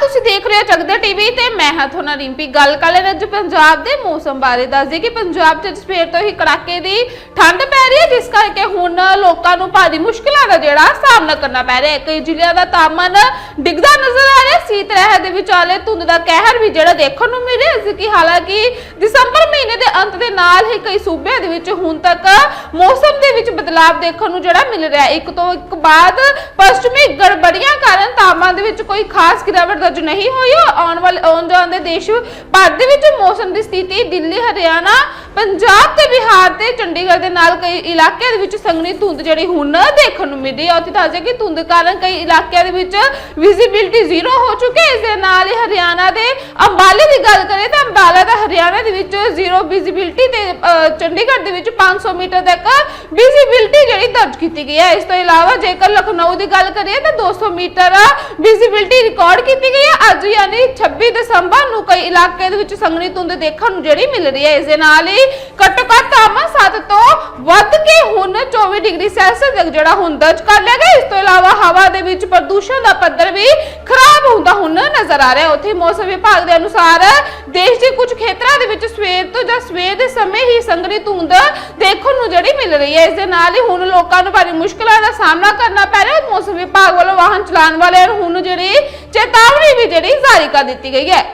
ਤੁਸੀਂ ਦੇਖ ਰਹੇ ਹੋ ਜਗਦੇ ਟੀਵੀ ਤੇ ਮੈਂ ਹਾਂ ਤੁਹਾਡਾ ਰਿੰਪੀ। ਗੱਲ ਕਰ ਰਹੇ ਅੱਜ ਪੰਜਾਬ ਦੇ ਮੌਸਮ ਬਾਰੇ। ਦੱਸਦੇ ਕਿ ਪੰਜਾਬ 'ਚ ਸਵੇਰ ਤੋਂ ਹੀ ਕੜਾਕੇ ਦੀ ਠੰਡ ਪੈ ਰਹੀ ਹੈ, ਜਿਸ ਕਰਕੇ ਹੁਣ ਲੋਕਾਂ ਨੂੰ ਭਾਰੀ ਮੁਸ਼ਕਲਾਂ ਦਾ ਜਿਹੜਾ ਸਾਹਮਣਾ ਕਰਨਾ ਪੈ ਰਿਹਾ ਹੈ। ਕਈ ਜ਼ਿਲ੍ਹਿਆਂ ਦਾ ਤਾਪਮਾਨ ਡਿੱਗਦਾ ਨਜ਼ਰ ਆ ਰਿਹਾ ਸੀਤ ਲਹਿਰ ਦੇ ਵਿਚਾਲੇ ਧੁੰਦ ਦਾ ਕਹਿਰ ਵੀ ਜਿਹੜਾ ਦੇਖਣ ਨੂੰ ਮਿਲ ਰਿਹਾ ਕਿ ਹਾਲਾਂਕਿ ਦਸੰਬਰ ਮਹੀਨੇ ਦੇ ਅੰਤ ਦੇ ਨਾਲ ਹੀ ਕਈ ਸੂਬਿਆਂ ਦੇ ਵਿੱਚ ਹੁਣ ਤੱਕ ਮੌਸਮ ਦੇ ਵਿੱਚ ਬਦਲਾਅ ਦੇਖਣ ਨੂੰ ਜਿਹੜਾ ਮਿਲ ਰਿਹਾ ਇੱਕ ਤੋਂ ਇੱਕ ਬਾਅਦ ਪੱਛਮੀ ਗੜਬੜੀਆਂ ਕਾਰਨ ਤਾਪਮਾਨ ਦੇ ਵਿੱਚ ਕੋਈ ਖਾਸ ਗਿਰਾਵਟ ਦਰਜ ਨਹੀਂ ਹੋਈ। ਆਉਣ ਵਾਲੇ ਆਉਣ ਜਾਣ ਦੇ ਦੇਸ਼ ਭਾਰਤ ਦੇ ਵਿੱਚ ਮੌਸਮ ਦੀ ਸਥਿਤੀ ਦਿੱਲੀ, ਹਰਿਆਣਾ, ਪੰਜਾਬ ਤੇ ਬਿਹਾਰ ਤੇ ਚੰਡੀਗੜ੍ਹ ਦੇ ਨਾਲ ਕਈ ਇਲਾਕਿਆਂ ਦੇ ਵਿੱਚ ਸੰਘਣੀ ਧੁੰਦ ਜਿਹੜੀ ਹੁਣ ਦੇਖਣ ਨੂੰ ਮਿਲੀ ਰਹੀ ਹੈ ਉੱਥੇ ਦੱਸਿਆ ਕਿ ਧੁੰਦ ਕਾਰਨ ਕਈ ਇਲਾਕਿਆਂ ਦੇ ਵਿੱਚ ਵਿਜ਼ਿਬਿਲਟੀ ਜ਼ੀਰੋ ਹੋ ਚੁੱਕੀ ਹੈ। ਇਸ ਦੇ ਨਾਲ ਹੀ ਹਰਿਆਣਾ ਦੇ ਅੰਬਾਲੇ ਦੀ ਗੱਲ ਕਰੀਏ ਤਾਂ ਅੰਬਾਲਾ ਦਾ ਹਰਿਆਣਾ ਦੇ ਵਿੱਚ ਜ਼ੀਰੋ ਵਿਜ਼ਿਬਿਲਟੀ ਤੇ ਅਹ, ਚੰਡੀਗੜ੍ਹ ਦੇ ਵਿੱਚ 500 ਮੀਟਰ ਤੱਕ ਵਿਜ਼ਿਬਿਲਟੀ ਜਿਹੜੀ ਦਰਜ ਕੀਤੀ ਗਈ ਹੈ। ਇਸ ਤੋਂ ਇਲਾਵਾ ਜੇਕਰ ਲਖਨਊ ਦੀ ਗੱਲ ਕਰੀਏ ਤਾਂ 200 ਮੀਟਰ ਵਿਜ਼ਿਬਿਲਟੀ ਰਿਕਾਰਡ ਕੀਤੀ ਗਈ ਹੈ। ਅੱਜ ਯਾਨੀ 26 ਦਸੰਬਰ ਨੂੰ ਕਈ ਇਲਾਕੇ ਦੇ ਵਿੱਚ ਸੰਘਣੀ ਧੁੰਦ ਦੇਖਣ ਨੂੰ ਜਿਹੜੀ ਮਿਲ ਰਹੀ ਹੈ। ਇਸ ਦੇ ਨਾਲ ਹੀ ਘੱਟੋ ਘੱਟ ਤਾਪਮਾਨ 7 ਤੋਂ ਵੱਧ ਕੇ ਹੁਣ 24 ਡਿਗਰੀ ਸੈਲਸੀਅਸ ਤੱਕ ਜਿਹੜਾ ਹੁਣ ਦਰਜ ਕਰ ਲਿਆ ਗਿਆ। ਇਸ ਤੋਂ ਇਲਾਵਾ ਹਵਾ ਦੇ ਵਿੱਚ ਪ੍ਰਦੂਸ਼ਣ ਦਾ ਪੱਧਰ ਵੀ ਖਰਾਬ ਹੁੰਦਾ ਹੁਣ ਨਜ਼ਰ ਆ ਰਿਹਾ ਉੱਥੇ ਮੌਸਮ ਵਿਭਾਗ ਦੇ ਅਨੁਸਾਰ ਦੇਸ਼ ਦੇ ਕੁਝ ਖੇਤਰਾਂ ਦੇ ਵਿੱਚ ਸਵੇਰ ਤੋਂ ਜਾਂ ਸਵੇਰ ਦੇ ਸਮੇਂ ਹੀ ਸੰਘਣੀ ਧੁੰਦ ਦੇਖਣ ਨੂੰ ਜਿਹੜੀ ਮਿਲ ਰਹੀ ਹੈ। ਇਸ ਦੇ ਨਾਲ ਹੀ ਹੁਣ ਲੋਕਾਂ ਨੂੰ ਭਾਰੀ ਮੁਸ਼ਕਲਾਂ ਦਾ ਸਾਹਮਣਾ ਕਰਨਾ ਪੈ ਰਿਹਾ ਮੌਸਮ ਵਿਭਾਗ ਵੱਲੋਂ ਵਾਹਨ ਚਲਾਉਣ ਵਾਲਿਆਂ ਨੂੰ ਹੁਣ ਜਿਹੜੀ ਚੇਤਾਵਨੀ ਵੀ ਜਿਹੜੀ ਜਾਰੀ ਕਰ ਦਿੱਤੀ ਗਈ ਹੈ।